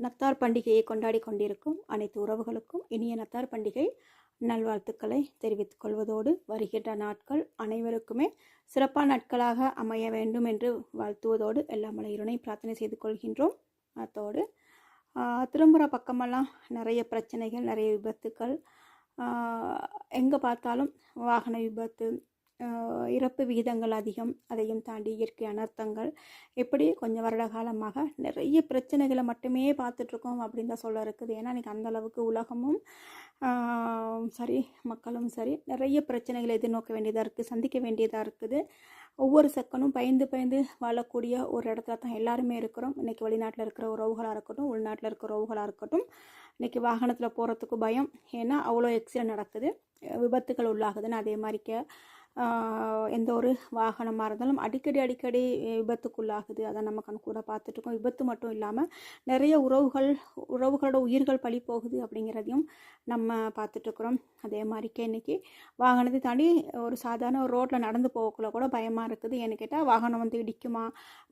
நத்தார் பண்டிகையை கொண்டாடி கொண்டிருக்கும் அனைத்து உறவுகளுக்கும் இனிய நத்தார் பண்டிகை நல்வாழ்த்துக்களை தெரிவித்துக் கொள்வதோடு வருகின்ற நாட்கள் அனைவருக்குமே சிறப்பான நாட்களாக அமைய வேண்டும் என்று வாழ்த்துவதோடு எல்லா மலையுடனே பிரார்த்தனை செய்து கொள்கின்றோம். அத்தோடு ஆஹ், திரும்புகிற பக்கமெல்லாம் நிறைய பிரச்சனைகள் நிறைய விபத்துக்கள் எங்கே பார்த்தாலும் வாகன விபத்து இறப்பு விகிதங்கள் அதிகம் அதையும் தாண்டி இயற்கை அனர்த்தங்கள். இப்படி கொஞ்சம் வருட காலமாக நிறைய பிரச்சனைகளை மட்டுமே பார்த்துட்ருக்கோம் அப்படின்னு தான் சொல்ல இருக்குது. ஏன்னா இன்றைக்கி அந்தளவுக்கு உலகமும் சரி மக்களும் சரி நிறைய பிரச்சனைகளை எதிர்நோக்க வேண்டியதாக இருக்குது சந்திக்க வேண்டியதாக இருக்குது. ஒவ்வொரு செக்கனும் பயந்து பயந்து வாழக்கூடிய ஒரு இடத்துல தான் எல்லாருமே இருக்கிறோம். இன்றைக்கி வெளிநாட்டில் இருக்கிற உறவுகளாக இருக்கட்டும் உள்நாட்டில் இருக்கிற உறவுகளாக இருக்கட்டும் இன்றைக்கி வாகனத்தில் போகிறதுக்கு பயம். ஏன்னா அவ்வளோ எக்ஸிடென்ட் நடக்குது விபத்துகள் உள்ளாகுதுன்னு அதே மாதிரிக்க எந்த ஒரு வாகனமாக இருந்தாலும் அடிக்கடி அடிக்கடி விபத்துக்குள்ளாகுது. அதை நம்ம கண் கூட பார்த்துட்ருக்கோம் விபத்து மட்டும் இல்லாமல் நிறைய உறவுகள் உறவுகளோட உயிர்கள் பழி போகுது அப்படிங்கிறதையும் நம்ம பார்த்துட்ருக்குறோம் அதே மாதிரிக்கே இன்றைக்கி வாகனத்தை தாண்டி ஒரு சாதாரண ஒரு ரோட்டில் நடந்து போகக்குள்ள கூட பயமாக இருக்குது. ஏன்னு கேட்டால் வாகனம் வந்து இடிக்குமா?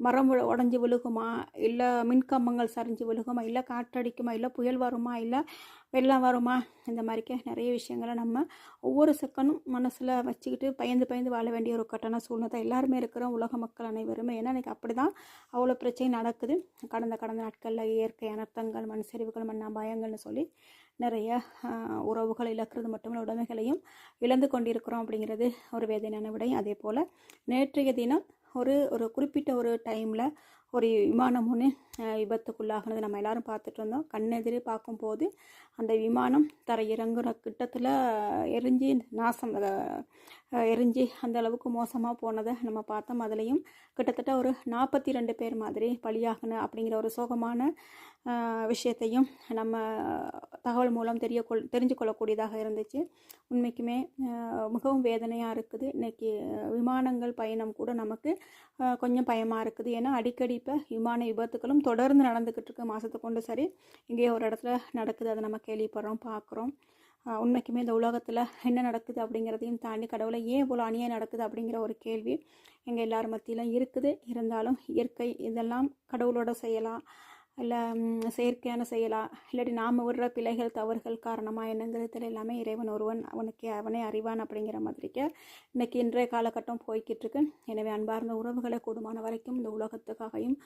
மரம் உடஞ்சி விழுகுமா? இல்லை மின்கம்பங்கள் சரிஞ்சு விழுகுமா? இல்லை காற்றடிக்குமா? இல்லை புயல் வருமா? இல்லை வெள்ளம் வருமா? இந்த மாதிரிக்க நிறைய விஷயங்களை நம்ம ஒவ்வொரு செகண்டும் மனசில் வச்சுக்கிட்டு பயந்து பயந்து வாழ வேண்டிய ஒரு கட்டண சூழ்நிலை தான். எல்லாருமே இருக்கிறோம் உலக மக்கள் அனைவருமே. ஏன்னா எனக்கு அப்படி தான் அவ்வளோ பிரச்சனை நடக்குது. கடந்த கடந்த நாட்களில் இயற்கை அனர்த்தங்கள் மண் சரிவுகள் மண் அபாயங்கள்னு சொல்லி நிறைய உறவுகளை உறவுகள் இழக்கிறது மட்டுமல்ல உடைமைகளையும் இழந்து கொண்டிருக்கிறோம் அப்படிங்கிறது ஒரு வேதனையான விடை. அதே போல் நேற்றைய தினம் ஒரு ஒரு குறிப்பிட்ட ஒரு டைமில் ஒரு விமானம் ஒன்று விபத்துக்குள்ளாகினது நம்ம எல்லாரும் பார்த்துட்டு இருந்தோம். கண்ணெதிரே பார்க்கும்போது அந்த விமானம் தர இறங்குற கிட்டத்தில் எரிஞ்சு நாசம் எரிஞ்சு அந்த அளவுக்கு மோசமாக போனதை நம்ம பார்த்தோம். அதுலேயும் கிட்டத்தட்ட ஒரு நாற்பத்தி ரெண்டு பேர் மாதிரி பலியாகணும் அப்படிங்கிற ஒரு சோகமான விஷயத்தையும் நம்ம தகவல் மூலம் தெரிய கொள் தெரிஞ்சு கொள்ளக்கூடியதாக இருந்துச்சு. உண்மைக்குமே மிகவும் வேதனையாக இருக்குது. இன்றைக்கி விமானங்கள் பயணம் கூட நமக்கு கொஞ்சம் பயமாக இருக்குது. ஏன்னா அடிக்கடி இப்போ விமான விபத்துகளும் தொடர்ந்து நடந்துக்கிட்டு இருக்கு. மாதத்தை கொண்டு சரி. இங்கேயே ஒரு இடத்துல நடக்குது. அதை நம்ம கேள்விப்படுறோம் பார்க்குறோம். உண்மைக்குமே இந்த உலகத்தில் என்ன நடக்குது அப்படிங்கிறதையும் தாண்டி கடவுளை ஏன் இவ்வளோ அநியாயம் நடக்குது அப்படிங்கிற ஒரு கேள்வி எங்கள் எல்லார் மத்தியிலும் இருக்குது. இருந்தாலும் இயற்கை இதெல்லாம் கடவுளோட செய்யலாம் இல்லை செயற்கையான செயலா? இல்லாட்டி நாம் விடுற பிழைகள் தவறுகள் காரணமாக என்னங்கிறதுல எல்லாமே இறைவன் ஒருவன் அவனுக்கே அவனே அறிவான் அப்படிங்கிற மாதிரிக்க இன்றைக்கி இன்றைய காலகட்டம் போய்கிட்டு இருக்கு எனவே அன்பார்ந்த உறவுகளை கூடுமான வரைக்கும் இந்த உலகத்துக்காகவும்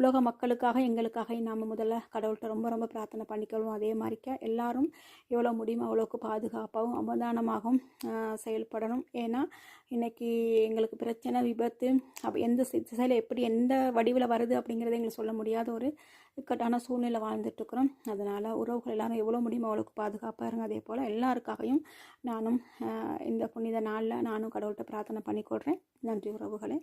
உலக மக்களுக்காக எங்களுக்காகவும் நாம் முதல்ல கடவுள்கிட்ட ரொம்ப ரொம்ப பிரார்த்தனை பண்ணிக்கொள்வோம். அதே மாதிரிக்க எல்லாரும் எவ்வளோ முடியுமோ அவ்வளோக்கு பாதுகாப்பாகவும் அவதானமாகவும் செயல்படணும். ஏன்னா இன்றைக்கி எங்களுக்கு பிரச்சனை விபத்து அப்போ எந்த திசையில் எப்படி எந்த வடிவில் வருது அப்படிங்கிறத எங்களுக்கு சொல்ல முடியாத ஒரு இக்கட்டான சூழ்நிலை வாழ்ந்துட்டுருக்குறோம். அதனால் உறவுகள் எல்லாரும் எவ்வளோ முடியுமோ அவ்வளோக்கு பாதுகாப்பாக இருங்க அதே போல் எல்லாருக்காகவும் நானும் இந்த புனித நாளில் நானும் கடவுள்கிட்ட பிரார்த்தனை பண்ணிக்கொள்கிறேன் நன்றி உறவுகளே.